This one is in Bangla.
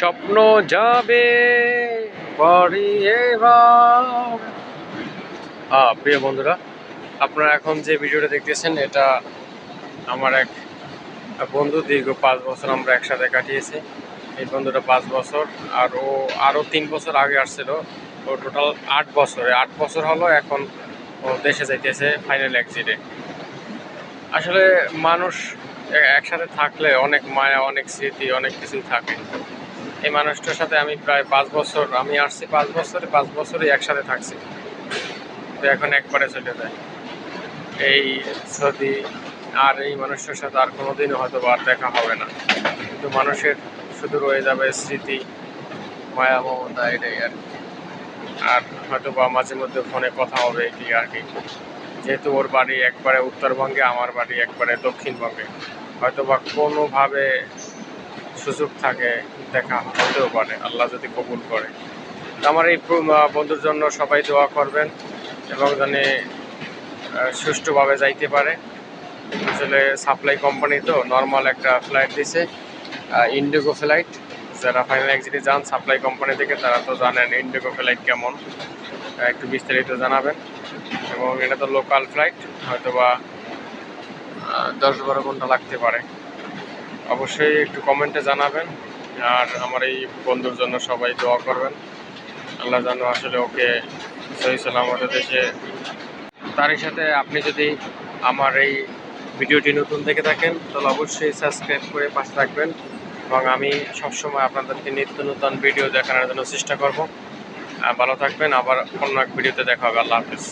স্বপ্ন যাবে প্রিয় বন্ধুরা, আপনারা এখন যে ভিডিওটা দেখতেছেন, এটা আমার এক বন্ধু, দীর্ঘ পাঁচ বছর আমরা একসাথে কাটিয়েছি। এই বন্ধুটা পাঁচ বছর, আর ও আরও তিন বছর আগে আসছিল। ও টোটাল আট বছরে, আট বছর হলো, এখন ও দেশে যাইতেছে ফাইনাল এক্সিটে আসলে মানুষ একসাথে থাকলে অনেক মায়া, অনেক স্মৃতি, অনেক কিছুই থাকে। এই মানুষটার সাথে আমি প্রায় পাঁচ বছর, আমি আসছি পাঁচ বছরে, পাঁচ বছরই একসাথে থাকছি। তো এখন একবারে চলে যায়। এই সৌদি আর এই মানুষটার সাথে আর কোনোদিনও হয়তো আর দেখা হবে না। কিন্তু মানুষের শুধু রয়ে যাবে স্মৃতি, মায়া, মমতা, এটাই আর কি। আর হয়তো বা মাঝে মধ্যে ফোনে কথা হবে কি আর কি। যেহেতু ওর বাড়ি একবারে উত্তরবঙ্গে, আমার বাড়ি একবারে দক্ষিণবঙ্গে। হয়তো বা কোনোভাবে সুযোগ থাকে, দেখা হতেও পারে, আল্লাহ যদি কবুল করে। আমার এই বন্ধুর জন্য সবাই দোয়া করবেন এবং জানে সুষ্ঠুভাবে যাইতে পারে। আসলে সাপ্লাই কোম্পানি তো নর্মাল একটা ফ্লাইট দিছে ইন্ডিগো ফ্লাইট যারা ফাইনাল এক্সিটে যান সাপ্লাই কোম্পানি থেকে, তারা তো জানেন ইন্ডিগো ফ্লাইট কেমন। একটু বিস্তারিত জানাবেন। এবং এটা তো লোকাল ফ্লাইট হয়তো বা দশ বারো ঘণ্টা লাগতে পারে। অবশ্যই একটু কমেন্টে জানাবেন আর আমার এই বন্ধুর জন্য সবাই দোয়া করবেন। আল্লাহ যেন আসলে ওকে সহি সালামত দেশে। তারই সাথে আপনি যদি আমার এই ভিডিওটি নতুন দেখে থাকেন, তাহলে অবশ্যই সাবস্ক্রাইব করে পাশে থাকবেন এবং আমি সবসময় আপনাদেরকে নিত্য নতুন ভিডিও দেখানোর জন্য চেষ্টা করব। ভালো থাকবেন, আবার অন্য এক ভিডিওতে দেখা হবে। আল্লাহ হাফিজ।